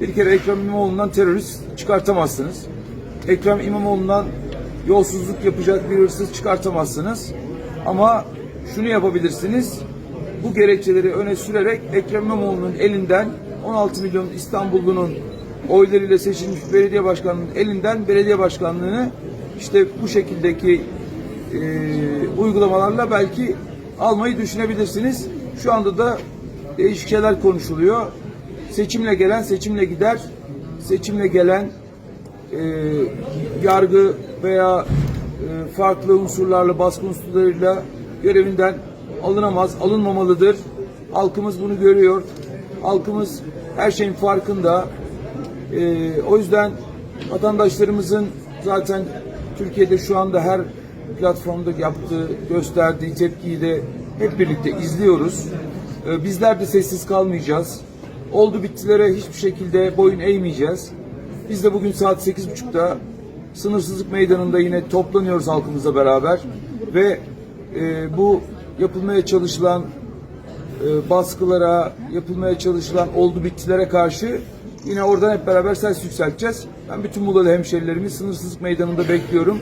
Bir kere Ekrem İmamoğlu'ndan terörist çıkartamazsınız. Ekrem İmamoğlu'ndan yolsuzluk yapacak bir hırsız çıkartamazsınız. Ama şunu yapabilirsiniz. Bu gerekçeleri öne sürerek Ekrem İmamoğlu'nun elinden 16 milyon İstanbullunun oylarıyla seçilmiş belediye başkanının elinden belediye başkanlığını işte bu şekildeki e, uygulamalarla belki almayı düşünebilirsiniz. Şu anda da değişik şeyler konuşuluyor. Seçimle gelen seçimle gider. Seçimle gelen e, yargı veya e, farklı unsurlarla, baskı unsurlarıyla görevinden alınamaz, alınmamalıdır. Halkımız bunu görüyor. Halkımız her şeyin farkında. E, o yüzden vatandaşlarımızın zaten Türkiye'de şu anda her platformda yaptığı, gösterdiği tepkiyi de hep birlikte izliyoruz. E, bizler de sessiz kalmayacağız. Oldu bittilere hiçbir şekilde boyun eğmeyeceğiz. Biz de bugün saat 8.30'da sınırsızlık meydanında yine toplanıyoruz halkımızla beraber ve e, bu yapılmaya çalışılan e, baskılara, yapılmaya çalışılan oldu bittilere karşı yine oradan hep beraber ses yükselteceğiz. Ben bütün Muğla'lı hemşerilerimi sınırsızlık meydanında bekliyorum.